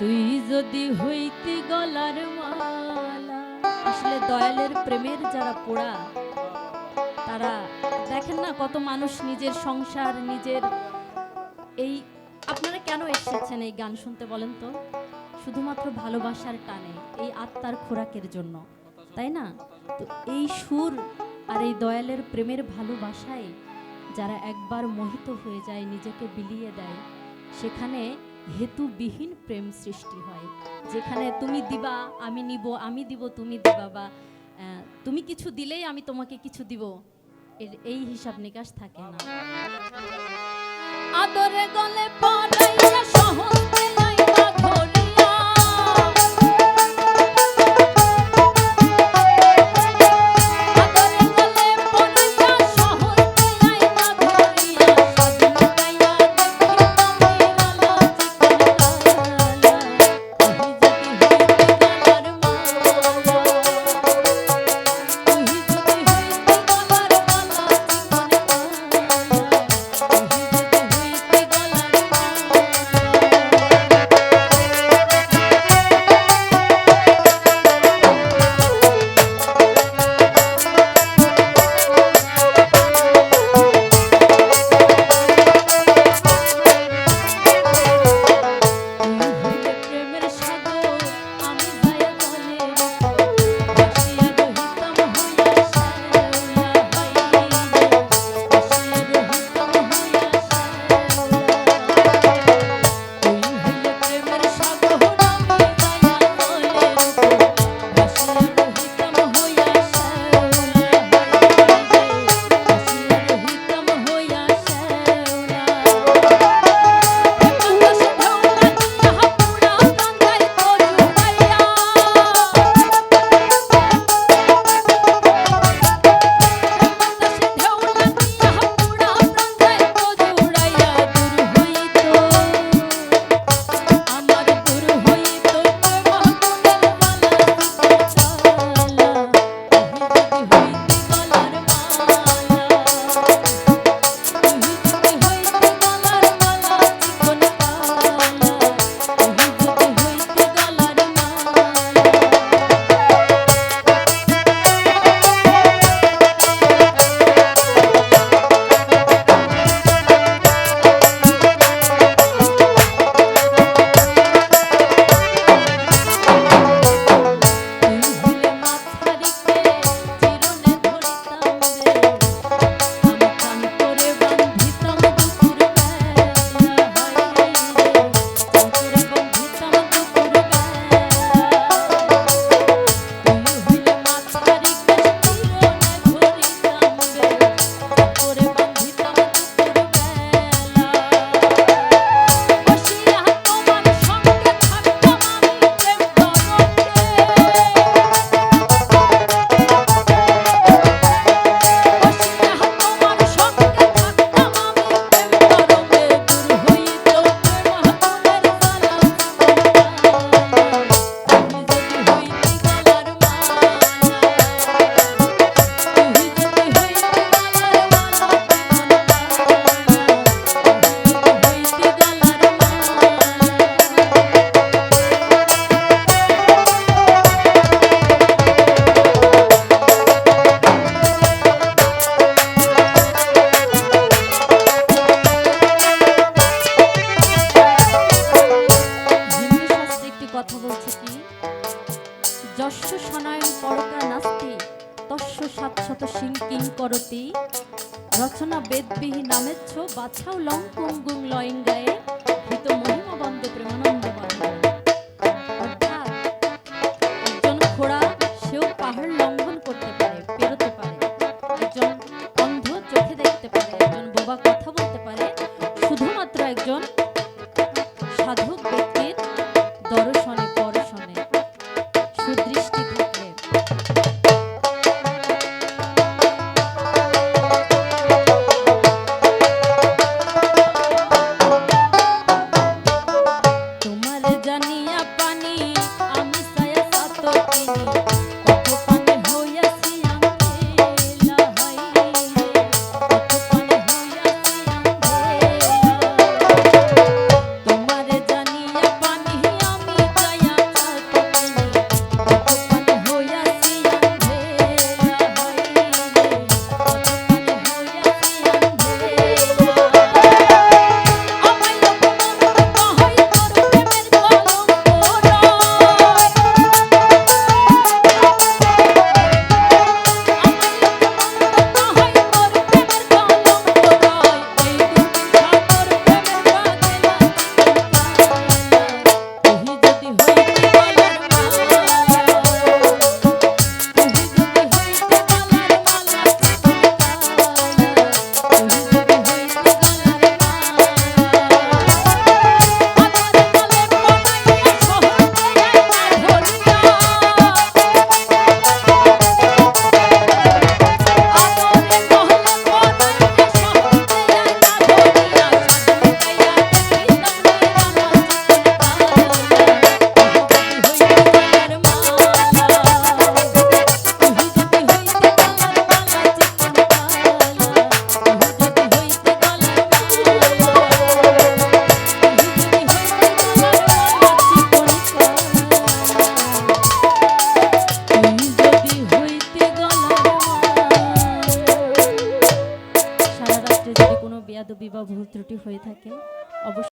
তুই যদি হইতি গলার মালা, আসলে দয়ালের প্রেমের যারা পোড়া, তারা দেখেন না কত মানুষ নিজের সংসার, নিজের এই, আপনারা কেন এসেছেন এই গান শুনতে বলেন তো? শুধুমাত্র ভালোবাসার টানে, এই আত্মার খোরাকের জন্য, তাই না? তো এই সুর আর এই দয়ালের প্রেমের ভালোবাসায় যারা একবার মোহিত হয়ে যায়, নিজেকে বিলিয়ে দেয়, সেখানে হেতুবিহীন প্রেম সৃষ্টি হয়। যেখানে তুমি দিবা, আমি নিব, আমি দিব, তুমি দিবা বা তুমি কিছু দিলেই আমি তোমাকে কিছু দিব, এর এই হিসাব নিকাশ থাকে না। আদরে গলে পড়াইয়া সহজে করতি রচনা বেদবিহী নামেচ্ছ বাছাও লং কুম কুঙ্গুং লয়ঙ্গায়ে ভীত মহিমা বন্দ প্রেমানন্দ বান্ধব Thank you. হয়ে থাকে। অবশ্যই